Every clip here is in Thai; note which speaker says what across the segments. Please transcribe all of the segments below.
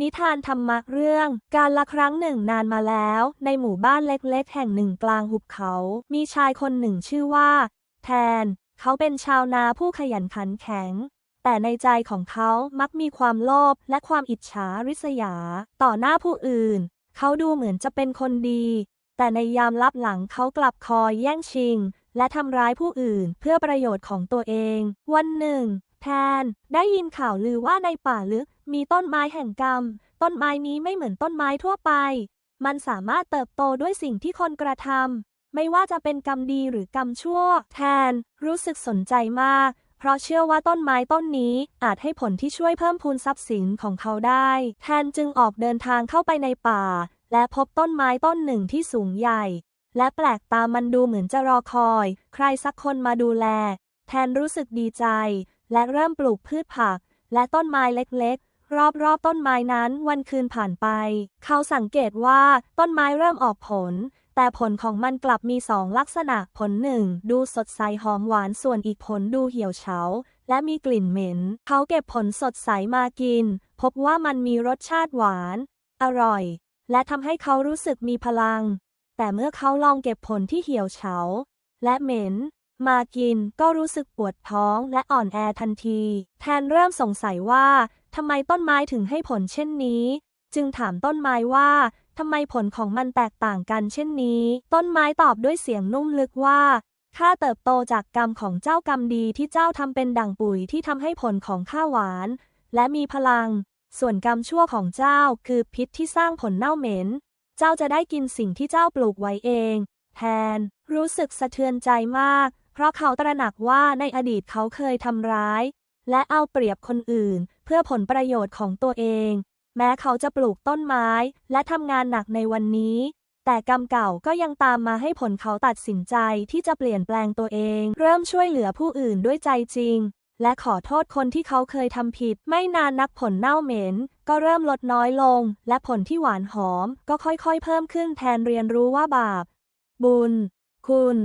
Speaker 1: นิทานธรรมะเรื่อง การละครั้งหนึ่งนานมาแล้ว ในหมู่บ้านเล็กๆ แห่งหนึ่งกลางหุบเขา มีชายคนหนึ่งชื่อว่า แทน เขาเป็นชาวนาผู้ขยันขันแข็ง แต่ในใจของเขามักมีความโลภและความอิจฉาริษยา ต่อหน้าผู้อื่น เขาดูเหมือนจะเป็นคนดี แต่ในยามลับหลังเขากลับคอยแย่งชิงและทำร้ายผู้อื่นเพื่อประโยชน์ของตัวเอง วันหนึ่ง แทน ได้ยินข่าวลือว่าในป่าลึก มีต้นไม้แห่งกรรม ต้นไม้นี้ไม่เหมือนต้นไม้ทั่วไป มันสามารถเติบโตด้วยสิ่งที่คนกระทำไม่ว่าจะเป็นกรรมดีหรือกรรมชั่ว แทน รู้สึกสนใจมาก เพราะเชื่อว่าต้นไม้ต้นนี้อาจให้ผลที่ช่วยเพิ่มพูนทรัพย์สินของเขาได้ แทนจึงออกเดินทางเข้าไปในป่า และพบต้นไม้ต้นหนึ่งที่สูงใหญ่ และแปลกตามันดูเหมือนจะรอคอย ใครสักคนมาดูแล แทนรู้สึกดีใจ และเริ่มปลูกพืชผัก และต้นไม้เล็กๆ รอบๆต้นไม้นั้นวันคืนผ่านไป เขาสังเกตว่าต้นไม้เริ่มออกผล แต่ผลของมันกลับมีสองลักษณะผลหนึ่งดูสดใสหอมหวานส่วนอีกผลดูเหี่ยวเฉา และมีกลิ่นเหม็น เขาเก็บผลสดใสมากิน พบว่ามันมีรสชาติหวาน อร่อย และทำให้เขารู้สึกมีพลัง แต่เมื่อเขาลองเก็บผลที่เหี่ยวเฉา และเหม็น มากินก็รู้สึกปวดท้องและอ่อนแอทันที แทนเริ่มสงสัยว่าทำไมต้นไม้ถึงให้ผลเช่นนี้ จึงถามต้นไม้ว่าทำไมผลของมันแตกต่างกันเช่นนี้ ต้นไม้ตอบด้วยเสียงนุ่มลึกว่าข้าเติบโตจากกรรมของเจ้ากรรมดีที่เจ้าทำเป็นดั่งปุ๋ยที่ทำให้ผลของข้าหวาน และมีพลัง ส่วนกรรมชั่วของเจ้าคือพิษที่สร้างผลเน่าเหม็น เจ้าจะได้กินสิ่งที่เจ้าปลูกไว้เอง แทน รู้สึกสะเทือนใจมาก เพราะเขาตระหนักว่าในอดีตเขาเคยทำร้าย และเอาเปรียบคนอื่น เพื่อผลประโยชน์ของตัวเอง แม้เขาจะปลูกต้นไม้ และทำงานหนักในวันนี้ แต่กรรมเก่าก็ยังตามมาให้ผลเขาตัดสินใจที่จะเปลี่ยนแปลงตัวเอง เริ่มช่วยเหลือผู้อื่นด้วยใจจริง และขอโทษคนที่เขาเคยทำผิด ไม่นานนักผลเน่าเหม็น ก็เริ่มลดน้อยลง และผลที่หวานหอม ก็ค่อยๆ เพิ่มขึ้นแทนเรียนรู้ว่าบาป บุญ คุณ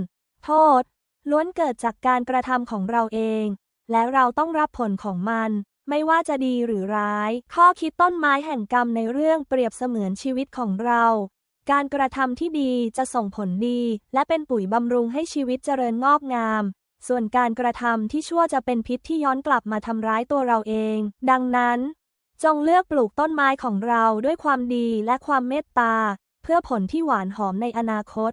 Speaker 1: โทษ ล้วนเกิดจากการกระทำของเราเอง และเราต้องรับผลของมัน ไม่ว่าจะดีหรือร้าย ข้อคิดต้นไม้แห่งกรรมในเรื่องเปรียบเสมือนชีวิตของเรา การกระทำที่ดีจะส่งผลดี และเป็นปุ๋ยบำรุงให้ชีวิตเจริญงอกงาม ส่วนการกระทำที่ชั่วจะเป็นพิษที่ย้อนกลับมาทำร้ายตัวเราเอง ดังนั้น จงเลือกปลูกต้นไม้ของเราด้วยความดีและความเมตตา เพื่อผลที่หวานหอมในอนาคต